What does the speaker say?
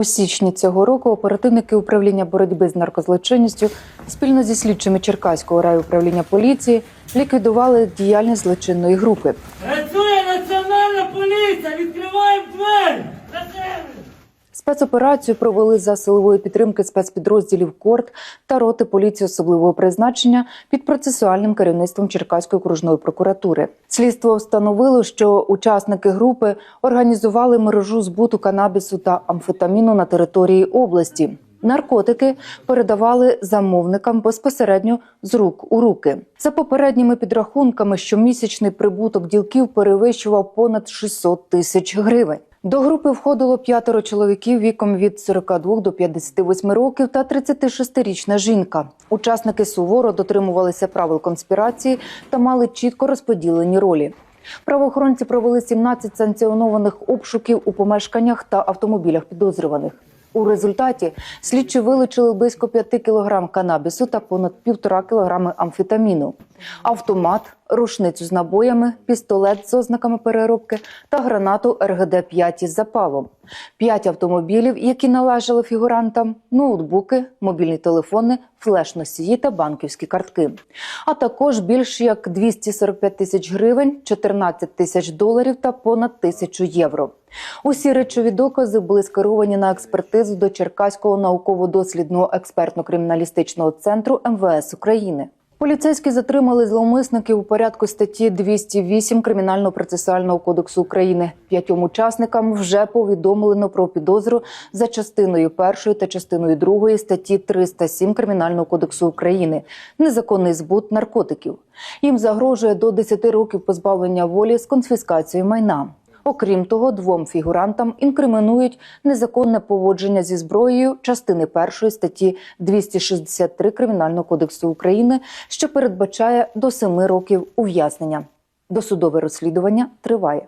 У січні цього року оперативники управління боротьби з наркозлочинністю спільно зі слідчими Черкаського райуправління поліції ліквідували діяльність злочинної групи. Працює національна поліція! Відкриваємо двері! Спецоперацію провели за силової підтримки спецпідрозділів КОРТ та роти поліції особливого призначення під процесуальним керівництвом Черкаської окружної прокуратури. Слідство встановило, що учасники групи організували мережу збуту канабісу та амфетаміну на території області. Наркотики передавали замовникам безпосередньо з рук у руки. За попередніми підрахунками, щомісячний прибуток ділків перевищував понад 600 тисяч гривень. До групи входило п'ятеро чоловіків віком від 42 до 58 років та 36-річна жінка. Учасники суворо дотримувалися правил конспірації та мали чітко розподілені ролі. Правоохоронці провели 17 санкціонованих обшуків у помешканнях та автомобілях підозрюваних. У результаті слідчі вилучили близько 5 кг канабісу та понад 1,5 кг амфетаміну, автомат, рушницю з набоями, пістолет з ознаками переробки та гранату РГД-5 із запалом, 5 автомобілів, які належали фігурантам, ноутбуки, мобільні телефони, флеш-носії та банківські картки, а також більш як 245 тисяч гривень, 14 тисяч доларів та понад тисячу євро. Усі речові докази були скеровані на експертизу до Черкаського науково-дослідного експертно-криміналістичного центру МВС України. Поліцейські затримали зловмисників у порядку статті 208 Кримінально-процесуального кодексу України. П'ятьом учасникам вже повідомлено про підозру за частиною першої та частиною другої статті 307 Кримінального кодексу України незаконний збут наркотиків. Їм загрожує до 10 років позбавлення волі з конфіскацією майна. Окрім того, двом фігурантам інкримінують незаконне поводження зі зброєю частини першої статті 263 Кримінального кодексу України, що передбачає до семи років ув'язнення. Досудове розслідування триває.